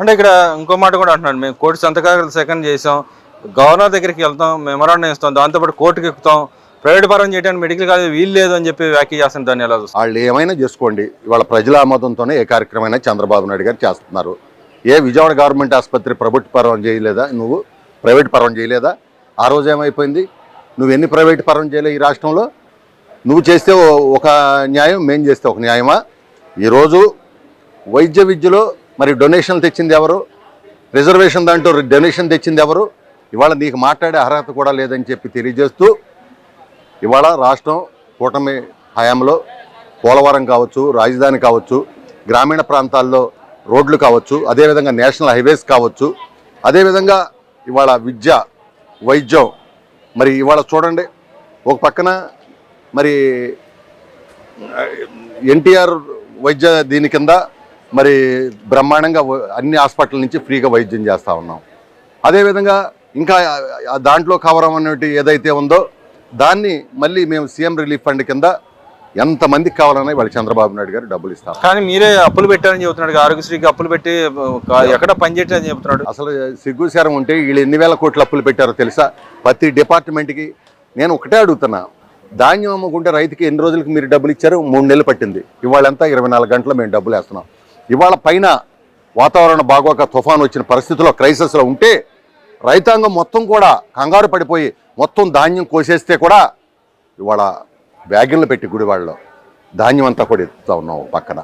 అంటే ఇక్కడ ఇంకో మాట కూడా అంటున్నాడు. మేము కోర్టు సంతకాలు సెకండ్ చేసాం గవర్నర్ దగ్గరికి వెళ్తాం మెమరాండం ఇస్తాం దాంతోపాటు కోర్టుకి ఎక్కుతాం. ప్రైవేట్ పరం చేయడానికి మెడికల్ కాలేజ్ వీలు లేదు అని చెప్పి వ్యాఖ్య చేస్తాను దాన్ని ఎలా వాళ్ళు ఏమైనా చేసుకోండి. ఇవాళ ప్రజల ఆమోదంతోనే ఏ కార్యక్రమం చంద్రబాబు నాయుడు గారు చేస్తున్నారు. ఏ విజయవాడ గవర్నమెంట్ ఆసుపత్రి ప్రభుత్వ పరం చేయలేదా? నువ్వు ప్రైవేట్ పరం చేయలేదా? ఆ రోజు ఏమైపోయింది? నువ్వు ఎన్ని ప్రైవేట్ పరం చేయలేవు ఈ రాష్ట్రంలో? నువ్వు చేస్తే ఒక న్యాయం మేం చేస్తే ఒక న్యాయమా? ఈరోజు వైద్య విద్యలో మరి డొనేషన్లు తెచ్చింది ఎవరు? రిజర్వేషన్ దాంట్లో డొనేషన్ తెచ్చింది ఎవరు? ఇవాళ నీకు మాట్లాడే అర్హత కూడా లేదని చెప్పి తెలియజేస్తూ ఇవాళ రాష్ట్రం కూటమి హయాంలో పోలవరం కావచ్చు రాజధాని కావచ్చు గ్రామీణ ప్రాంతాల్లో రోడ్లు కావచ్చు అదేవిధంగా నేషనల్ హైవేస్ కావచ్చు అదేవిధంగా ఇవాళ విద్య వైద్యం మరి ఇవాళ చూడండి ఒక పక్కన మరి ఎన్టీఆర్ వైద్య దీని కింద మరి బ్రహ్మాండంగా అన్ని హాస్పిటల్ నుంచి ఫ్రీగా వైద్యం చేస్తూ ఉన్నాం. అదేవిధంగా ఇంకా దాంట్లో కవర్ అన్నట్టు ఏదైతే ఉందో దాన్ని మళ్ళీ మేము సీఎం రిలీఫ్ ఫండ్ కింద ఎంతమందికి కావాలన్నా వాళ్ళు చంద్రబాబు నాయుడు గారు డబ్బులు ఇస్తారు. కానీ మీరే అప్పులు పెట్టారని చెబుతున్నాడు ఆరోగ్యశ్రీకి అప్పులు పెట్టి ఎక్కడ పని చేయట్లేదని చెబుతున్నాడు. అసలు సిగ్గుసారం ఉంటే వీళ్ళు ఎన్ని వేల కోట్లు అప్పులు పెట్టారో తెలుసా? ప్రతి డిపార్ట్మెంట్కి నేను ఒకటే అడుగుతున్నా ధాన్యం అమ్ముకుంటే రైతుకి ఎన్ని రోజులకి మీరు డబ్బులు ఇచ్చారు? మూడు నెలలు పట్టింది. ఇవాళంతా ఇరవై నాలుగు గంటలు మేము డబ్బులు వేస్తున్నాం. ఇవాళ పైన వాతావరణం బాగోక తుఫాను వచ్చిన పరిస్థితిలో క్రైసిస్లో ఉంటే రైతాంగం మొత్తం కూడా కంగారు పడిపోయి మొత్తం ధాన్యం కోసేస్తే కూడా ఇవాళ వ్యాగన్లు పెట్టి గుడివాడలో ధాన్యం అంతా కూడా ఎత్తుతా ఉన్నాం పక్కన.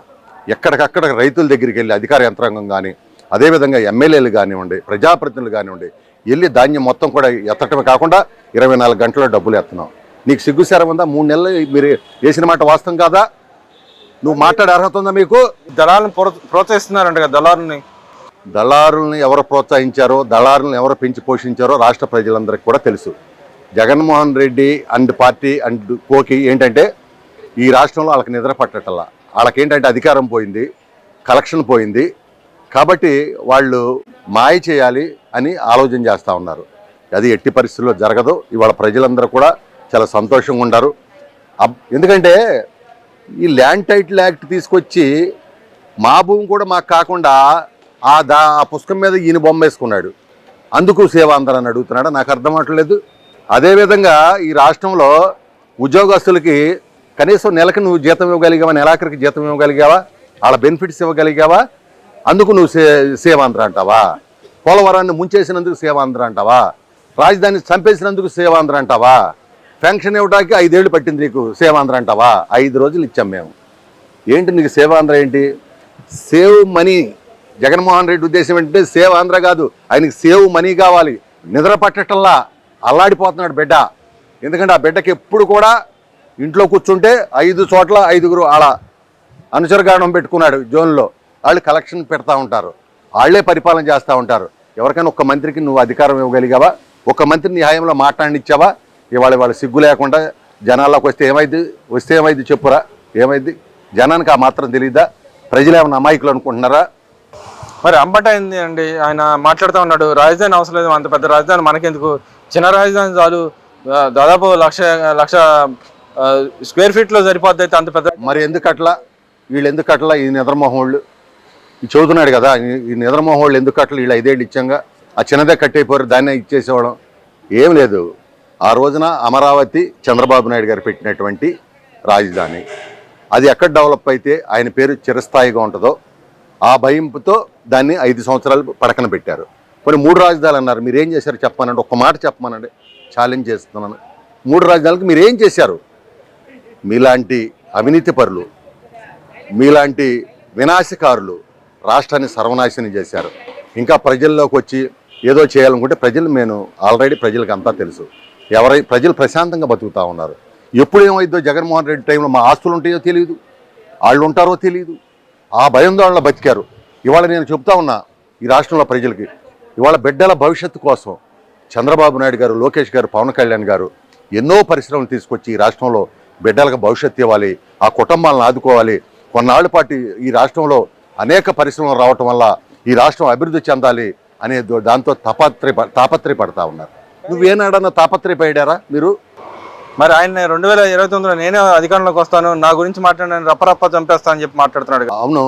ఎక్కడికక్కడ రైతుల దగ్గరికి వెళ్ళి అధికార యంత్రాంగం కానీ అదేవిధంగా ఎమ్మెల్యేలు కానివ్వండి ప్రజాప్రతినిధులు కానివ్వండి వెళ్ళి ధాన్యం మొత్తం కూడా ఎత్తటమే కాకుండా ఇరవై నాలుగు గంటల్లో డబ్బులు ఎత్తున్నాం నీకు సిగ్గుసారం ఉందా? మూడు నెలలు మీరు వేసిన మాట వాస్తవం కాదా? నువ్వు మాట్లాడే అర్హత ఉందా మీకు? దళాలను ప్రోత్- ప్రోత్సహిస్తున్నారంట కదా దళాలని దళారుల్ని ఎవరు ప్రోత్సహించారో దళారులను ఎవరు పెంచి పోషించారో రాష్ట్ర ప్రజలందరికీ కూడా తెలుసు. Jaganmohan Reddy and party and కోకి ఏంటంటే ఈ రాష్ట్రంలో వాళ్ళకి నిద్ర పట్టటల్లా వాళ్ళకి ఏంటంటే అధికారం పోయింది కలెక్షన్ పోయింది. కాబట్టి వాళ్ళు మాయ చేయాలి అని ఆలోచన చేస్తూ ఉన్నారు. అది ఎట్టి పరిస్థితుల్లో జరగదు. ఇవాళ ప్రజలందరూ కూడా చాలా సంతోషంగా అబ్- ఎందుకంటే ఈ ల్యాండ్ టైటిల్ యాక్ట్ తీసుకొచ్చి మా భూమి కూడా మాకు కాకుండా ఆ దా ఆ పుస్తకం మీద ఈయన బొమ్మ వేసుకున్నాడు అందుకు సేవాంధ్ర అని అడుగుతున్నాడు. నాకు అర్థం అవట్లేదు. అదేవిధంగా ఈ రాష్ట్రంలో ఉద్యోగస్తులకి కనీసం నెలకు నువ్వు జీతం ఇవ్వగలిగావా నెలాఖరికి జీతం ఇవ్వగలిగావా వాళ్ళ బెనిఫిట్స్ ఇవ్వగలిగావా? అందుకు నువ్వు సే సేవాంధ్ర అంటావా? పోలవరాన్ని ముంచేసినందుకు సేవాంధ్ర అంటావా? రాజధాని చంపేసినందుకు సేవాంధ్ర అంటావా? పెన్షన్ ఇవ్వడానికి ఐదేళ్ళు పట్టింది నీకు సేవాంధ్ర అంటావా? ఐదు రోజులు ఇచ్చాం మేము. ఏంటి నీకు సేవాంధ్ర ఏంటి? Save money. జగన్మోహన్ రెడ్డి ఉద్దేశం ఏంటంటే సేవ్ ఆంధ్ర కాదు ఆయనకి సేవ్ మనీ కావాలి. నిద్ర పట్టటంలా అల్లాడిపోతున్నాడు బిడ్డ. ఎందుకంటే ఆ బిడ్డకి ఎప్పుడు కూడా ఇంట్లో కూర్చుంటే ఐదు చోట్ల ఐదుగురు ఆడ అనుచరగానం పెట్టుకున్నాడు జోన్లో. వాళ్ళు కలెక్షన్ పెడతా ఉంటారు. వాళ్ళే పరిపాలన చేస్తూ ఉంటారు. ఎవరికైనా ఒక్క మంత్రికి నువ్వు అధికారం ఇవ్వగలిగావా? ఒక మంత్రి న్యాయంలో మాట్లాడినిచ్చావా? ఇవాళ ఇవాళ సిగ్గు లేకుండా జనాల్లోకి వస్తే ఏమైంది? వస్తే ఏమైంది చెప్పురా? ఏమైంది? జనానికి ఆ మాత్రం తెలియదా ప్రజలు ఏమైనా అమాయకులు అనుకుంటున్నారా? మరి అంబట అయింది అండి? ఆయన మాట్లాడుతూ ఉన్నాడు రాజధాని అవసరం లేదు అంత పెద్ద రాజధాని మనకెందుకు? చిన్న రాజధాని చాలు. దాదాపు లక్ష లక్ష స్క్వేర్ ఫీట్లో సరిపోద్ది అయితే అంత పెద్ద మరి ఎందుకు అట్లా వీళ్ళు ఎందుకు అట్లా ఈ నిద్రమోహం వాళ్ళు ఈ చదువుతున్నాడు కదా ఈ- ఈ నిద్రమోహం వాళ్ళు ఎందుకు అట్లా వీళ్ళు ఐదేళ్ళు ఇచ్చాంగా. ఆ చిన్నదే కట్టయిపోయారు దాన్నే ఇచ్చేసేవాళ్ళం. ఏం లేదు. ఆ రోజున అమరావతి చంద్రబాబు నాయుడు గారు పెట్టినటువంటి రాజధాని. అది ఎక్కడ డెవలప్ అయితే ఆయన పేరు చిరస్థాయిగా ఉంటుందో ఆ భయంతో దాన్ని ఐదు సంవత్సరాలు పడకన పెట్టారు. కొన్ని మూడు రాజధానులు అన్నారు. మీరు ఏం చేశారు చెప్పమనండి. ఒక్క మాట చెప్పమనండి. ఛాలెంజ్ చేస్తున్నాను. మూడు రాజధానులకు మీరు ఏం చేశారు? మీలాంటి అవినీతి పరులు మీలాంటి వినాశకారులు రాష్ట్రాన్ని సర్వనాశనం చేశారు. ఇంకా ప్రజల్లోకి వచ్చి ఏదో చేయాలనుకుంటే ప్రజలు నేను ఆల్రెడీ ప్రజలకు అంతా తెలుసు. ఎవరై ప్రజలు ప్రశాంతంగా బతుకుతా ఉన్నారు. ఎప్పుడు ఏమైందో జగన్మోహన్ రెడ్డి టైంలో మా ఆస్తులు ఉంటాయో తెలియదు వాళ్ళు ఉంటారో తెలియదు ఆ భయంతో వాళ్ళ బతికారు. ఇవాళ నేను చెప్తా ఉన్నా ఈ రాష్ట్రంలో ప్రజలకి ఇవాళ బిడ్డల భవిష్యత్తు కోసం చంద్రబాబు నాయుడు గారు లోకేష్ గారు పవన్ కళ్యాణ్ గారు ఎన్నో పరిశ్రమలు తీసుకొచ్చి ఈ రాష్ట్రంలో బిడ్డలకు భవిష్యత్తు ఇవ్వాలి ఆ కుటుంబాలను ఆదుకోవాలి. కొన్నాళ్ళ పాటు ఈ రాష్ట్రంలో అనేక పరిశ్రమలు రావటం వల్ల ఈ రాష్ట్రం అభివృద్ధి చెందాలి అనే దాంతో తాపత్రయ తాపత్రయపడతా ఉన్నారు. నువ్వేనాడన్నా తాపత్రయపడ్డారా మీరు? మరి ఆయన రెండు వేల ఇరవై తొమ్మిదిలో నేనే అధికారంలోకి వస్తాను. నా గురించి మాట్లాడిన రప్పరప్ప చంపేస్తా అని చెప్పి మాట్లాడుతున్నాడు. అవును.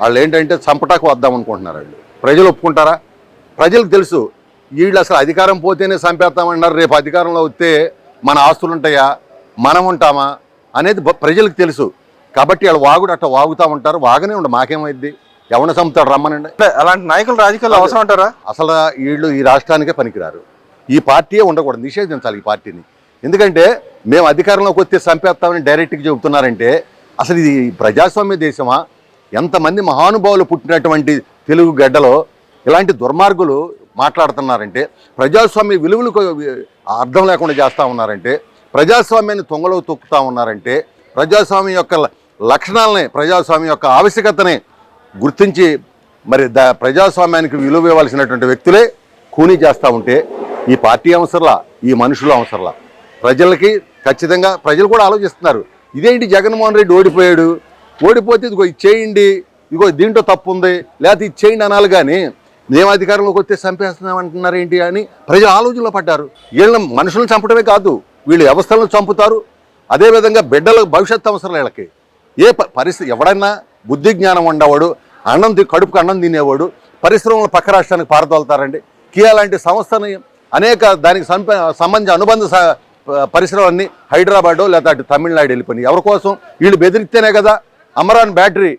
వాళ్ళు ఏంటంటే చంపటాకు వద్దాం అనుకుంటున్నారు ప్రజలు ఒప్పుకుంటారా? ప్రజలకు తెలుసు వీళ్ళు అసలు అధికారం పోతేనే చంపేస్తామన్నారు. రేపు అధికారంలో వస్తే మన ఆస్తులు ఉంటాయా? మనం ఉంటామా? అనేది ప్రజలకు తెలుసు. కాబట్టి వాళ్ళు వాగుడు అట్లా వాగుతూ ఉంటారు. వాగనే ఉండు మాకేమైద్ది? ఎవరిని చంపుతాడు రమ్మనండి. అలాంటి నాయకులు రాజకీయాల్లో అవసరం అంటారా అసలు వీళ్ళు ఈ రాష్ట్రానికే పనికిరారు. ఈ పార్టీయే ఉండకూడదు నిషేధించాలి ఈ పార్టీని. ఎందుకంటే మేము అధికారంలోకి వస్తే చంపేస్తామని డైరెక్ట్గా చెబుతున్నారంటే అసలు ఇది ప్రజాస్వామ్య దేశమా? ఎంతమంది మహానుభావులు పుట్టినటువంటి తెలుగు గడ్డలో ఇలాంటి దుర్మార్గులు మాట్లాడుతున్నారంటే ప్రజాస్వామ్య విలువలకు అర్థం లేకుండా చేస్తూ ఉన్నారంటే ప్రజాస్వామ్యాన్ని తొంగలో తొక్కుతూ ఉన్నారంటే ప్రజాస్వామ్యం యొక్క లక్షణాలని ప్రజాస్వామ్యం యొక్క ఆవశ్యకతని గుర్తించి మరి ద ప్రజాస్వామ్యానికి విలువ ఇవ్వాల్సినటువంటి వ్యక్తులే కూనీ చేస్తూ ఉంటే ఈ పార్టీ అవసరంలా ఈ మనుషులు అవసరంలా. ప్రజలకి ఖచ్చితంగా ప్రజలు కూడా ఆలోచిస్తున్నారు. ఇదేంటి జగన్మోహన్ రెడ్డి ఓడిపోయాడు? ఓడిపోతే ఇదిగో ఇది చేయండి ఇదిగో దీంట్లో తప్పు ఉంది లేకపోతే ఇది చేయండి అనాలి కానీ మేము అధికారంలోకి వస్తే చంపేస్తున్నామంటున్నారు ఏంటి అని ప్రజలు ఆలోచనలో పడ్డారు. వీళ్ళ మనుషులను చంపడమే కాదు వీళ్ళు వ్యవస్థలను చంపుతారు. అదేవిధంగా బిడ్డలకు భవిష్యత్తు అవసరం వీళ్ళకి. ఏ ప- పరిస్థితి ఎవడన్నా బుద్ధి జ్ఞానం ఉండేవాడు అన్నం కడుపుకు అన్నం తినేవాడు పరిశ్రమలు పక్క రాష్ట్రానికి పారదోలుతారండి. కియా లాంటి సంస్థని అనేక దానికి సంప సంబంధించిన అనుబంధ స- ప- పరిశ్రమలన్నీ హైదరాబాద్ లేదా అటు తమిళనాడు వెళ్ళిపోయినాయి. ఎవరి కోసం? వీళ్ళు బెదిరిస్తేనే కదా అమరాన్ బ్యాటరీ.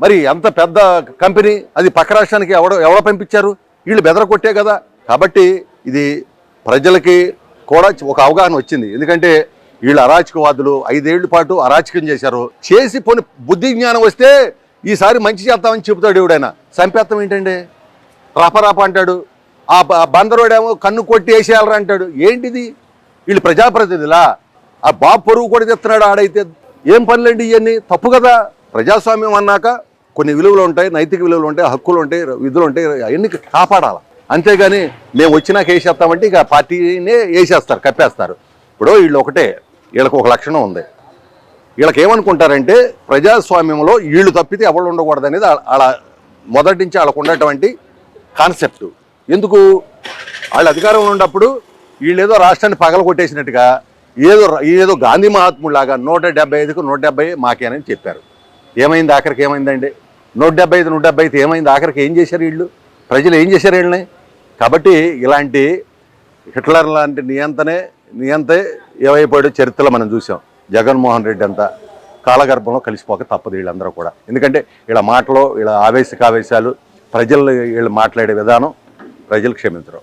మరి అంత పెద్ద కంపెనీ? అది పక్క రాష్ట్రానికి ఎవడ ఎవడ పంపించారు? వీళ్ళు బెదరకొట్టే కదా. కాబట్టి ఇది ప్రజలకి కూడా ఒక అవగాహన వచ్చింది. ఎందుకంటే వీళ్ళు అరాచకవాదులు ఐదేళ్ళ పాటు అరాచకం చేశారు. చేసి పోని బుద్ధి జ్ఞానం వస్తే ఈసారి మంచి చేస్తామని చెబుతాడు ఎవడైనా. సంపేత్తం ఏంటండి? రాపరాప అంటాడు. ఆ బందరోడేమో కన్ను కొట్టి వేసేయాలరా అంటాడు. ఏంటిది? వీళ్ళు ప్రజాప్రతినిధులా? ఆ బాబు పొరుగు కూడా తెస్తున్నాడు ఆడైతే. ఏం పనులండి ఇవన్నీ తప్పు కదా. ప్రజాస్వామ్యం అన్నాక కొన్ని విలువలు ఉంటాయి నైతిక విలువలు ఉంటాయి హక్కులు ఉంటాయి విధులు ఉంటాయి అవన్నీ కాపాడాలి. అంతేగాని మేము వచ్చినాక వేసేస్తామంటే ఇక పార్టీనే వేసేస్తారు కప్పేస్తారు. ఇప్పుడు వీళ్ళు ఒకటే వీళ్ళకి ఒక లక్షణం ఉంది. వీళ్ళకి ఏమనుకుంటారంటే ప్రజాస్వామ్యంలో వీళ్ళు తప్పితే ఎవరు ఉండకూడదు అనేది వాళ్ళ మొదటి నుంచి వాళ్ళకు ఉన్నటువంటి కాన్సెప్ట్. ఎందుకు? వాళ్ళు అధికారంలో ఉన్నప్పుడు వీళ్ళు ఏదో రాష్ట్రాన్ని పగల కొట్టేసినట్టుగా ఏదో ఏదో గాంధీ మహాత్ములాగా నూట డెబ్బై ఐదుకు నూట డెబ్బై మాకేనని చెప్పారు. ఏమైంది ఆఖరికి ఏమైందండి? నూట డెబ్బై ఐదు నూట డెబ్బై ఐదు ఏమైంది? ఆఖరికి ఏం చేశారు వీళ్ళు? ప్రజలు ఏం చేశారు వీళ్ళని? కాబట్టి ఇలాంటి హిట్లర్ లాంటి నియంతనే నియంతే ఏమైపోయాడో చరిత్రలో మనం చూసాం. జగన్మోహన్ రెడ్డి అంతా కాలగర్భంలో కలిసిపోక తప్పదు వీళ్ళందరూ కూడా. ఎందుకంటే వీళ్ళ మాటలో వీళ్ళ ఆవేశకావేశాలు ప్రజలు వీళ్ళు మాట్లాడే విధానం ప్రజలు క్షమించరు.